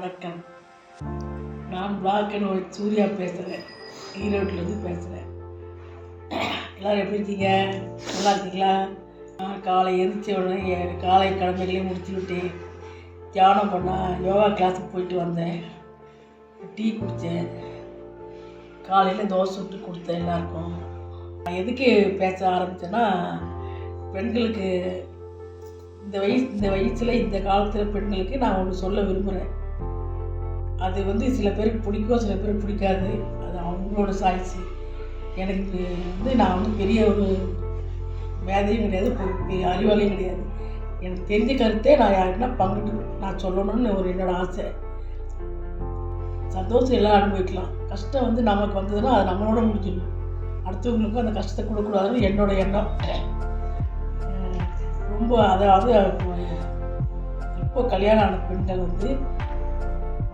வணக்கம் நான் black and white Surya பேசுகிறேன் ஈரோட்டிலேருந்து பேசுகிறேன் எல்லோரும் எப்படி இருக்கீங்க? நல்லா இருக்கீங்களா? நான் காலை எந்திரிச்ச உடனே காலை கிழமைகளையும் முடிச்சு விட்டு தியானம் பண்ணேன் யோகா கிளாஸுக்கு போயிட்டு வந்தேன். டீ குடித்தேன் காலையில் தோசை சுட்டு கொடுத்தேன் எல்லாருக்கும். நான் எதுக்கு பேச ஆரம்பித்தேன்னா பெண்களுக்கு இந்த வயசு இந்த வயசில் இந்த காலத்தில் பெண்களுக்கு நான் ஒன்று சொல்ல விரும்புகிறேன் அது வந்து சில பேருக்கு பிடிக்கும் சில பேருக்கு பிடிக்காது. அது அவங்களோட சாய்ஸு எனக்கு வந்து நான் வந்து பெரிய ஒரு வேதையும் கிடையாது அறிவாலையும் கிடையாது. எனக்கு தெரிஞ்ச கருத்தே நான் யாருக்குன்னா பங்கிட்டு நான் சொல்லணும்னு ஒரு என்னோட ஆசை. சந்தோஷம் எல்லாம் அனுபவிக்கலாம். கஷ்டம் வந்து நமக்கு வந்ததுன்னா அது நம்மளோட முடிஞ்சிடும். அடுத்தவங்களுக்கும் அந்த கஷ்டத்தை கொடுக்கக்கூடாதுன்னு என்னோட எண்ணம். ரொம்ப அதாவது இப்போ கல்யாணம் ஆன பெண்கள் வந்து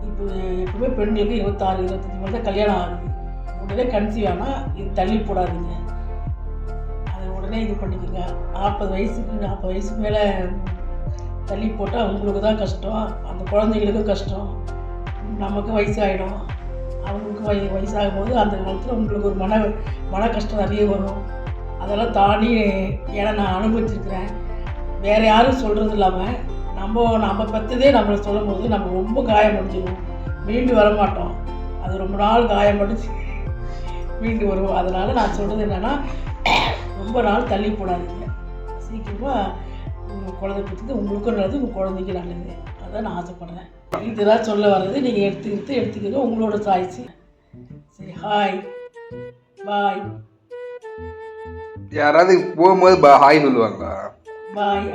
இப்போ எப்பவுமே பெண்களுக்கு இருபத்தாறு இருபத்தஞ்சி மேலே தான் கல்யாணம் ஆகுது. உடனே கன்சீவ் ஆனால் இது தள்ளி போடாதீங்க. அதை உடனே இது பண்ணிக்கோங்க. நாற்பது வயசுக்கு நாற்பது வயசுக்கு மேலே தள்ளி போட்டால் அவங்களுக்கு தான் கஷ்டம். அந்த குழந்தைங்களுக்கும் கஷ்டம். நமக்கு வயசாகிடும் அவங்களுக்கு வய வயசாகும் போது அந்த காலத்தில் உங்களுக்கு ஒரு மன மன கஷ்டம் நிறைய வரும். அதெல்லாம் தாண்டி ஏன்னா நான் அனுபவிச்சிருக்கிறேன். வேறு யாரும் சொல்கிறது இல்லாமல் நம்ம நம்ம பற்றதே நம்மளை சொல்லும் போது நம்ம ரொம்ப காயமடைஞ்சிடும் மீண்டு வர மாட்டோம் அது ரொம்ப நாள் காயமடைஞ்சு மீண்டு வருவோம் அதனால் நான் சொல்கிறது என்னென்னா ரொம்ப நாள் தள்ளி போடாதீங்க. சீக்கிரமாக உங்கள் குழந்தை பற்றி உங்களுக்கும் நல்லது உங்கள் குழந்தைக்கு நல்லது. அதான் நான் ஆசைப்பட்றேன். இதுதான் சொல்ல வர்றது நீங்கள் எடுத்துக்கிட்டு எடுத்துக்கங்க உங்களோட சாய்ஸு சரி ஹாய் பாய் யாராவது போகும்போது பா- ஹாய் சொல்லுவாங்களா? பாய்